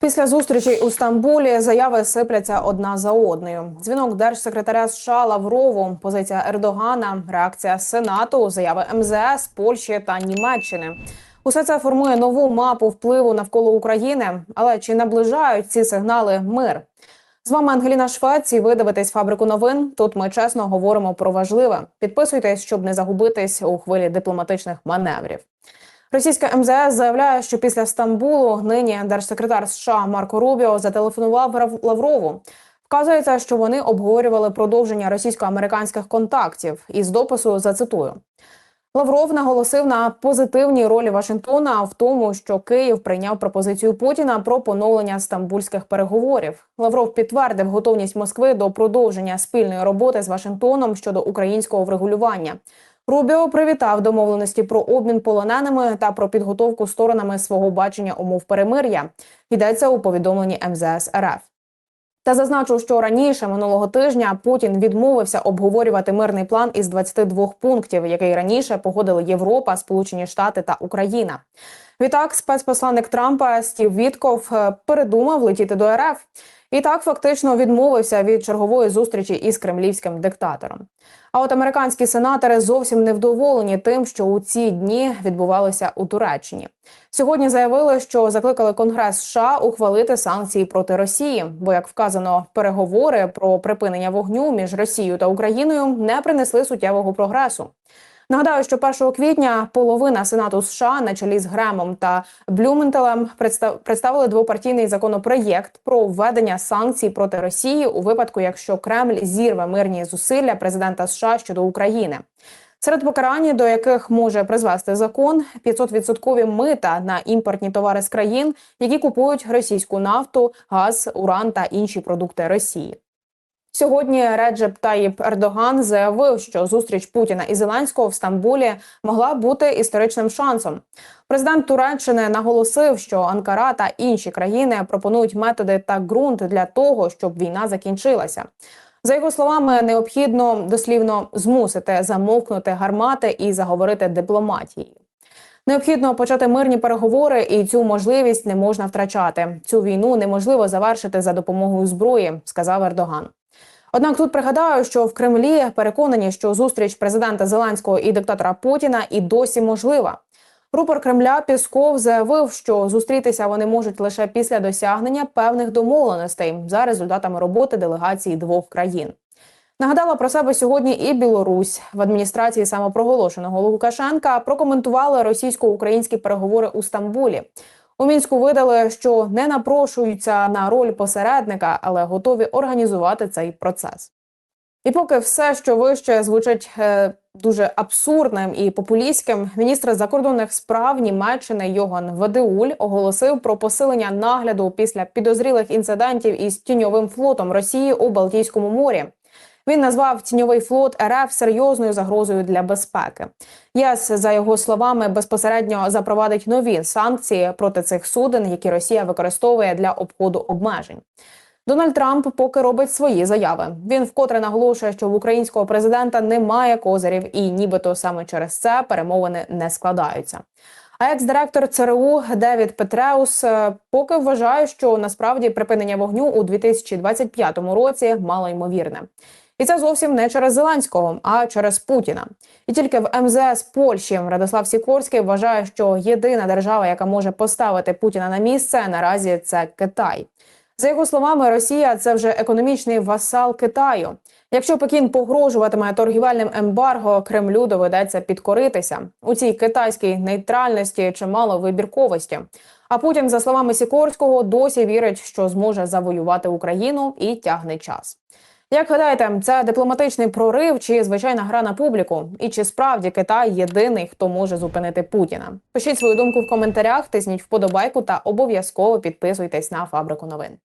Після зустрічей у Стамбулі заяви сипляться одна за одною. Дзвінок держсекретаря США Лаврову, позиція Ердогана, реакція Сенату, заяви МЗС, Польщі та Німеччини. Усе це формує нову мапу впливу навколо України. Але чи наближають ці сигнали мир? З вами Ангеліна Швець і ви дивитесь фабрику новин. Тут ми чесно говоримо про важливе. Підписуйтесь, щоб не загубитись у хвилі дипломатичних маневрів. Російська МЗС заявляє, що після Стамбулу нині держсекретар США Марко Рубіо зателефонував Лаврову. Вказується, що вони обговорювали продовження російсько-американських контактів. Із допису зацитую. Лавров наголосив на позитивній ролі Вашингтона в тому, що Київ прийняв пропозицію Путіна про поновлення стамбульських переговорів. Лавров підтвердив готовність Москви до продовження спільної роботи з Вашингтоном щодо українського врегулювання. Рубіо привітав домовленості про обмін полоненими та про підготовку сторонами свого бачення умов перемир'я. Йдеться у повідомленні МЗС РФ. Та зазначив, що раніше минулого тижня Путін відмовився обговорювати мирний план із 22 пунктів, який раніше погодили Європа, Сполучені Штати та Україна. Відтак, спецпосланник Трампа Стів Вітков е, передумав летіти до РФ і так фактично відмовився від чергової зустрічі із кремлівським диктатором. А от американські сенатори зовсім не вдоволені тим, що у ці дні відбувалося у Туреччині. Сьогодні заявили, що закликали Конгрес США ухвалити санкції проти Росії, бо як вказано, переговори про припинення вогню між Росією та Україною не принесли суттєвого прогресу. Нагадаю, що 1 квітня половина Сенату США на чолі з Гремом та Блюментелем представ- представили двопартійний законопроєкт про введення санкцій проти Росії у випадку, якщо Кремль зірве мирні зусилля президента США щодо України. Серед покарань, до яких може призвести закон, 500% мита на імпортні товари з країн, які купують російську нафту, газ, уран та інші продукти Росії. Сьогодні Реджеп Таїп Ердоган заявив, що зустріч Путіна і Зеленського в Стамбулі могла бути історичним шансом. Президент Туреччини наголосив, що Анкара та інші країни пропонують методи та ґрунт для того, щоб війна закінчилася. За його словами, необхідно дослівно змусити замовкнути гармати і заговорити дипломатією. Необхідно почати мирні переговори, і цю можливість не можна втрачати. Цю війну неможливо завершити за допомогою зброї, сказав Ердоган. Однак тут пригадаю, що в Кремлі переконані, що зустріч президента Зеленського і диктатора Путіна і досі можлива. Рупор Кремля Пісков заявив, що зустрітися вони можуть лише після досягнення певних домовленостей за результатами роботи делегації двох країн. Нагадала про себе сьогодні і Білорусь в адміністрації самопроголошеного Лукашенка прокоментували російсько-українські переговори у Стамбулі. У мінську видали, що не напрошуються на роль посередника, але готові організувати цей процес. І поки все, що вище звучить е, дуже абсурдним і популістським, міністр закордонних справ Німеччини Йоган Вадеуль оголосив про посилення нагляду після підозрілих інцидентів із тіньовим флотом Росії у Балтійському морі. Він назвав тіньовий флот РФ серйозною загрозою для безпеки. ЄС, за його словами, безпосередньо запровадить нові санкції проти цих суден, які Росія використовує для обходу обмежень. Дональд Трамп поки робить свої заяви. Він вкотре наголошує, що в українського президента немає козирів, і нібито саме через це перемовини не складаються. А екс-директор ЦРУ Девід Петреус е, поки вважає, що насправді припинення вогню у 2025 році мало ймовірне. І це зовсім не через Зеленського, а через Путіна. І тільки в МЗС Польщі Радослав Сікорський вважає, що єдина держава, яка може поставити Путіна на місце, наразі це Китай. За його словами, Росія це вже економічний васал Китаю. Якщо Пекін погрожуватиме торгівельним ембарго, Кремлю доведеться підкоритися у цій китайській нейтральності чимало вибірковості. А Путін, за словами Сікорського, досі вірить, що зможе завоювати Україну і тягне час. Як гадаєте, це дипломатичний прорив чи звичайна гра на публіку? І чи справді Китай єдиний, хто може зупинити Путіна? Пишіть свою думку в коментарях, тисніть вподобайку та обов'язково підписуйтесь на фабрику новин.